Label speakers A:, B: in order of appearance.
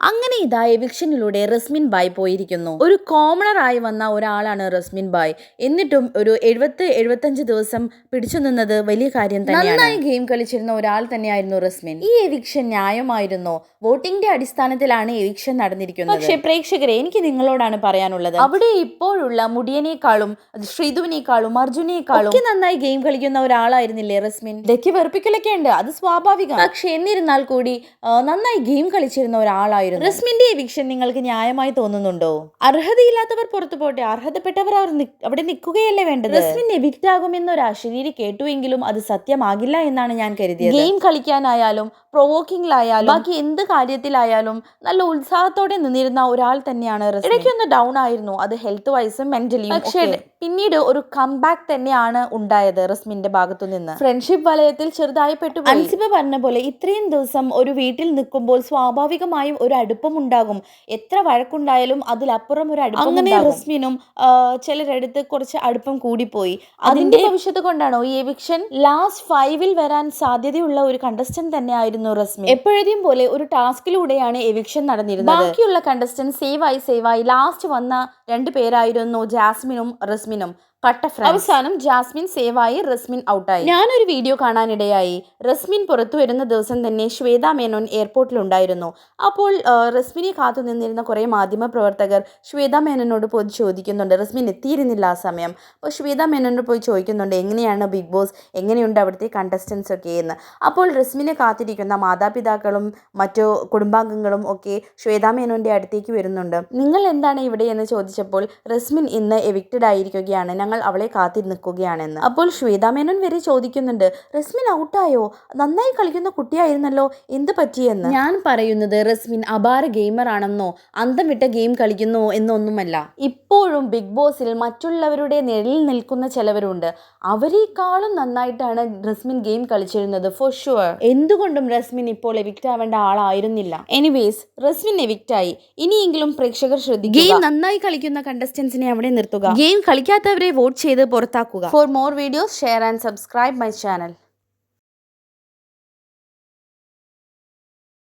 A: അങ്ങനെ ഇതാ എവിക്ഷനിലൂടെ റസ്മിൻ ബായ് പോയിരിക്കുന്നു. ഒരു കോമണർ ആയി വന്ന ഒരാളാണ് റസ്മിൻ ബായ്. എന്നിട്ടും ഒരു എഴുപത്തി എഴുപത്തഞ്ച് ദിവസം പിടിച്ചു നിന്നത് വലിയ കാര്യം തന്നെയാണ്. നന്നായി ഗെയിം കളിച്ചിരുന്ന ഒരാൾ തന്നെയായിരുന്നു റസ്മിൻ. ഈ എവിക്ഷൻ ന്യായമായിരുന്നു? വോട്ടിംഗിന്റെ അടിസ്ഥാനത്തിലാണ് എവിക്ഷൻ നടന്നിരിക്കുന്നത്. പക്ഷേ പ്രേക്ഷകരെ എനിക്ക് നിങ്ങളോടാണ് പറയാനുള്ളത്. അവിടെ ഇപ്പോഴുള്ള മുടിയനേക്കാളും ശ്രീധുവിനേക്കാളും അർജുനേക്കാളും ഒക്കെ നന്നായി ഗെയിം കളിക്കുന്ന ഒരാളായിരുന്നില്ലേ റസ്മിൻ? ഇതൊക്കെ വെറുപ്പിക്കലൊക്കെ ഉണ്ട്. അത് സ്വാഭാവികം. പക്ഷെ എന്നിരുന്നാൽ കൂടി നന്നായി ഗെയിം കളിച്ചിരുന്ന ഒരാളായിരുന്നു റസ്മിന്റെ എവിക്ഷൻ നിങ്ങൾക്ക് ന്യായമായി തോന്നുന്നുണ്ടോ? അർഹതയില്ലാത്തവർ പുറത്തു പോട്ടെ അർഹതപ്പെട്ടവർ അവർ അവിടെ നിൽക്കുകയല്ലേ വേണ്ടത്? റസ്മിൻ എവിക്റ്റ് ആകുമെന്ന് ഒരു അശരീരി കേട്ടുവെങ്കിലും അത് സത്യമാകില്ല എന്നാണ് ഞാൻ കരുതിയത്. ഗെയിം കളിക്കാനായാലും പ്രൊവോക്കിംഗിലായാലും ബാക്കി എന്ത് കാര്യത്തിലായാലും നല്ല ഉത്സാഹത്തോടെ നിന്നിരുന്ന ഒരാൾ തന്നെയാണ്. ഇടയ്ക്കൊന്ന് ഡൗൺ ആയിരുന്നു. അത് ഹെൽത്ത് വൈസും മെന്റലിയും പക്ഷേ പിന്നീട് ഒരു കംബാക്ക് തന്നെയാണ് ഉണ്ടായത് റസ്മിന്റെ ഭാഗത്തു നിന്ന്. ഫ്രണ്ട്ഷിപ്പ് വലയത്തിൽ ചെറുതായി പെട്ടു അൻസിബ പറഞ്ഞ പോലെ ഇത്രയും ദിവസം ഒരു വീട്ടിൽ നിൽക്കുമ്പോൾ സ്വാഭാവികമായും ഒരു അടുപ്പം ഉണ്ടാകും എത്ര വഴക്കുണ്ടായാലും അതിലപ്പുറം ഒരു അടുപ്പം അങ്ങനെ റസ്മിനും ചിലരെടുത്ത് ചിലരടുത്ത് കുറച്ച് അടുപ്പം കൂടിപ്പോയി. അതിന്റെ ഭവിഷ്യത്ത് കൊണ്ടാണോ ഈ എവിക്ഷൻ? ലാസ്റ്റ് ഫൈവിൽ വരാൻ സാധ്യതയുള്ള ഒരു കണ്ടസ്റ്റന്റ് തന്നെയായിരുന്നു റസ്മി എപ്പോഴേയും പോലെ ഒരു ടാസ്കിലൂടെയാണ് എവിക്ഷൻ നടന്നിരുന്നത്. ബാക്കിയുള്ള കണ്ടസ്റ്റന്റ് സേവായി സേവായി ലാസ്റ്റ് വന്ന രണ്ട് പേരായിരുന്നു ജാസ്മിനും റസ്മിനും. കട്ട ഫ്രണ്ട് അവസാനം ജാസ്മിൻ സേവായി റസ്മിൻ ഔട്ടായി ഞാനൊരു വീഡിയോ കാണാനിടയായി. റസ്മിൻ പുറത്തു വരുന്ന ദിവസം തന്നെ ശ്വേത മേനോൻ എയർപോർട്ടിലുണ്ടായിരുന്നു അപ്പോൾ റസ്മിനെ കാത്തു നിന്നിരുന്ന കുറേ മാധ്യമ പ്രവർത്തകർ ശ്വേത മേനോനോട് പോയി ചോദിക്കുന്നുണ്ട്. റസ്മിൻ എത്തിയിരുന്നില്ല ആ സമയം. അപ്പോൾ ശ്വേത മേനോനോട് പോയി ചോദിക്കുന്നുണ്ട് എങ്ങനെയാണ് ബിഗ് ബോസ് എങ്ങനെയുണ്ട് അവിടുത്തെ കണ്ടസ്റ്റൻസ് ഒക്കെ എന്ന്? അപ്പോൾ റസ്മിനെ കാത്തിരിക്കുന്ന മാതാപിതാക്കളും മറ്റു കുടുംബാംഗങ്ങളും ഒക്കെ ശ്വേത മേനോന്റെ അടുത്തേക്ക് വരുന്നുണ്ട്. നിങ്ങൾ എന്താണ് ഇവിടെ? എന്ന് ചോദിച്ചപ്പോൾ റസ്മിൻ ഇന്ന് എവിക്റ്റഡ് ആയിരിക്കുകയാണ്. ഞങ്ങൾ അവളെ കാത്തി നിൽക്കുകയാണെന്ന് അപ്പോൾ ശ്വേത മേനോൻ വരെ ചോദിക്കുന്നുണ്ട് റസ്മിൻ ഔട്ടായോ നന്നായി കളിക്കുന്ന കുട്ടിയായിരുന്നല്ലോ. എന്ത് പറ്റിയെന്ന്? ഞാൻ പറയുന്നത് റസ്മിൻ അപാര ഗെയിമർ ആണെന്നോ അന്തം വിട്ട ഗെയിം കളിക്കുന്നു എന്നൊന്നുമല്ല. ഇപ്പോഴും ബിഗ് ബോസിൽ മറ്റുള്ളവരുടെ നിഴലിൽ നിൽക്കുന്ന ചിലവരുണ്ട്. അവരെക്കാളും നന്നായിട്ടാണ് റസ്മിൻ ഗെയിം കളിച്ചിരുന്നത് ഫോർ ഷുവർ എന്തുകൊണ്ടും റസ്മിൻ ഇപ്പോൾ എവിക്റ്റ് ആവേണ്ട ആളായിരുന്നില്ല. എനിവേസ് റസ്മിൻ എവിക്റ്റായി ഇനിയെങ്കിലും പ്രേക്ഷകർ ശ്രദ്ധിക്കുക. ഗെയിം നന്നായി കളിക്കുന്ന കണ്ടസ്റ്റൻസിനെ അവിടെ നിർത്തുക. ഗെയിം കളിക്കാത്തവരെ വോട്ട് ചെയ്ത് പുറത്താക്കുക. For more videos share and subscribe my channel